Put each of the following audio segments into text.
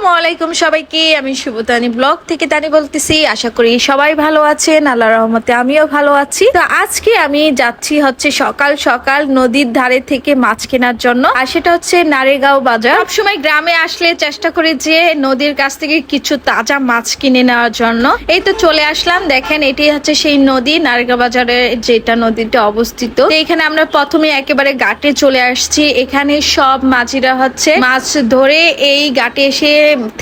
আসসালামু আলাইকুম সবাইকে। আমি শুভতানি ব্লগ থেকে তানি বলতেছি, আশা করি সবাই ভালো আছেন আল্লাহ রহমতে আমিও ভালো আছি। তো আজকে আমি যাচ্ছি হচ্ছে সকাল সকাল নদীর ধারে থেকে মাছ কেনার জন্য, আর সেটা হচ্ছে নারেগাঁও বাজার। সবসময় গ্রামে আসলে চেষ্টা করি যে নদীর কাছ থেকে কিছু তাজা মাছ কিনে নেওয়ার জন্য। এই তো চলে আসলাম, দেখেন এটি হচ্ছে সেই নদী, নারেগাঁও বাজারে যেটা নদীটা অবস্থিত। এখানে আমরা প্রথমে একেবারে ঘাটে চলে আসছি। এখানে সব মাঝিরা হচ্ছে মাছ ধরে এই ঘাটে এসে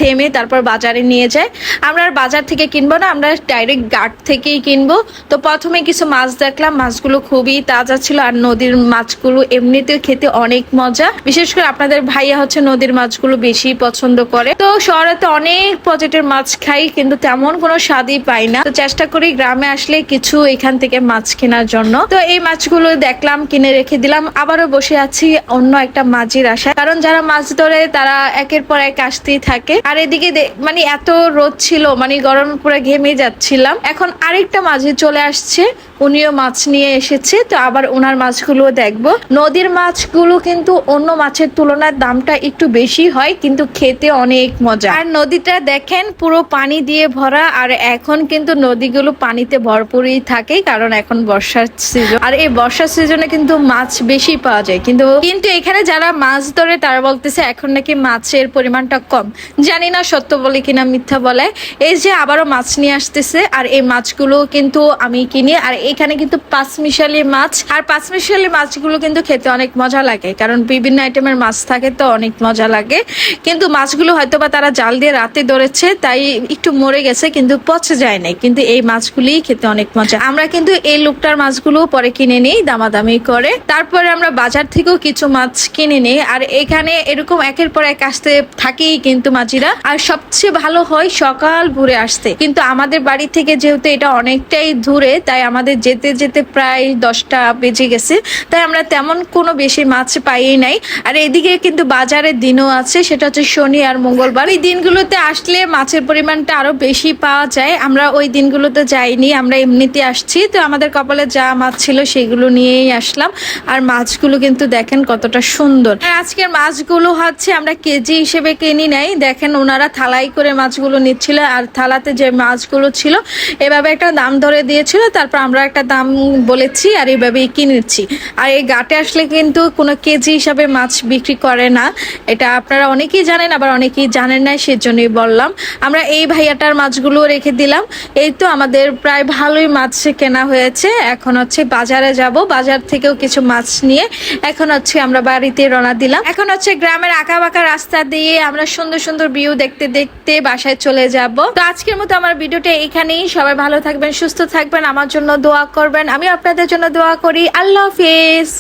থেমে তারপর বাজারে নিয়ে যায়। আমরা আর বাজার থেকে কিনবো না, আমরা ডাইরেক্ট ঘাট থেকেই কিনবো। তো প্রথমে কিছু মাছ দেখলাম, মাছগুলো খুবই তাজা ছিল আর নদীর মাছগুলো এমনিতে খেতে অনেক মজা। বিশেষ করে আপনাদের ভাইয়া হচ্ছে নদীর মাছগুলো বেশি পছন্দ করে। তো শহরে তো অনেক প্রজেক্টের মাছ খাই, কিন্তু তেমন কোনো স্বাদই পাই না। তো চেষ্টা করি গ্রামে আসলে কিছু এখান থেকে মাছ কেনার জন্য। তো এই মাছগুলো দেখলাম, কিনে রেখে দিলাম। আবারও বসে আছি অন্য একটা মাঝির আশায়। কারণ যারা মাছ ধরে, তারা একের পর এক আসতেই থাকে। আর এদিকে মানে এত রোদ ছিল মানে গরমে পুরো ঘেমে যাচ্ছিলাম। এখন আরেকটা মাঝি চলে আসছে, উনিও মাছ নিয়ে এসেছে, তো আবার ওনার মাছগুলো দেখব। নদীর মাছগুলো কিন্তু অন্য মাছের তুলনায় দামটা একটু বেশি হয়, কিন্তু খেতে অনেক মজা। আর নদীটা দেখেন, পুরো পানি দিয়ে ভরা, আর এখন কিন্তু নদীগুলো পানিতে ভরপুরই থাকে, কারণ এখন বর্ষার সিজন আর এই বর্ষার সিজনে কিন্তু মাছ বেশি পাওয়া যায়। কিন্তু কিন্তু এখানে যারা মাছ ধরে, তারা বলতেছে এখন নাকি মাছের পরিমাণটা কম। জানি না সত্য বলে কিনা মিথ্যা বলে। এই যে আবারও মাছ নিয়ে আসতেছে, আর এই মাছগুলো কিন্তু আমি কিনি, আর এখানে কিন্তু পাঁচমিশালি মাছ। আর পাঁচমিশালি মাছগুলো কিন্তু খেতে অনেক মজা লাগে, কারণ বিভিন্ন আইটেমের মাছ থাকে তো অনেক মজা লাগে। কিন্তু মাছগুলো হয়তো বা তারা জাল দিয়ে রাতে ধরেছে, তাই একটু মরে গেছে, কিন্তু পচে যায় নাই। কিন্তু এই মাছগুলি খেতে অনেক মজা। আমরা কিন্তু এই লোকটার মাছগুলো পরে কিনে নিই, দামাদামি করে। তারপরে আমরা বাজার থেকেও কিছু মাছ কিনে নিই, আর এখানে এরকম একের পর এক আসতে থাকেই কিন্তু মাঝিরা, আর সবচেয়ে ভালো হয় সকাল ভোরে আসতে। কিন্তু আমাদের বাড়ি থেকে যেহেতু এটা অনেকটাই দূরে, তাই আমাদের যেতে যেতে প্রায় দশটা বেজে গেছে। তাই আমরা তেমন কোনো বেশি মাছ পাই নাই। আর এদিকে কিন্তু বাজারের দিনও আছে, সেটা হচ্ছে শনি আর মঙ্গলবার। এই দিনগুলোতে আসলে মাছের পরিমাণটা আরও বেশি পাওয়া যায়। আমরা ওই দিনগুলোতে যাইনি, আমরা এমনিতে আসছি। তো আমাদের কপালে যা মাছ ছিল সেগুলো নিয়েই আসলাম। আর মাছগুলো কিন্তু দেখেন কতটা সুন্দর। আর আজকের মাছগুলো হচ্ছে আমরা কেজি হিসেবে কিনি নাই। দেখেন ওনারা থালাই করে মাছগুলো নিচ্ছিল আর থালাতে যে মাছগুলো ছিল, এভাবে একটা দাম ধরে দিয়েছিল, তারপর আমরা একটা দাম বলেছি আর এইভাবেই কিনেছি। আর এই গাটে আসলে কিন্তু কোনো কেজি হিসাবে মাছ বিক্রি করে না। এটা আপনারা অনেকেই জানেন, আবার অনেকেই জানেন না সেজন্যই বললাম। আমরা এই ভাইয়াটার মাছগুলো রেখে দিলাম। এই তো আমাদের প্রায় ভালোই মাছ কেনা হয়েছে। এখন হচ্ছে বাজারে যাব। বাজার থেকেও কিছু মাছ নিয়ে এখন হচ্ছে আমরা বাড়িতে রওনা দিলাম। এখন হচ্ছে গ্রামের আঁকা বাঁকা রাস্তা দিয়ে আমরা সুন্দর সুন্দর ভিউ দেখতে দেখতে বাসায় চলে যাব। তো আজকের মতো আমার ভিডিওটা এখানেই। সবাই ভালো থাকবেন, সুস্থ থাকবেন, আমার জন্য দোয়া করবেন। আমি আপনাদের জন্য দোয়া করি। আল্লাহ হাফিজ।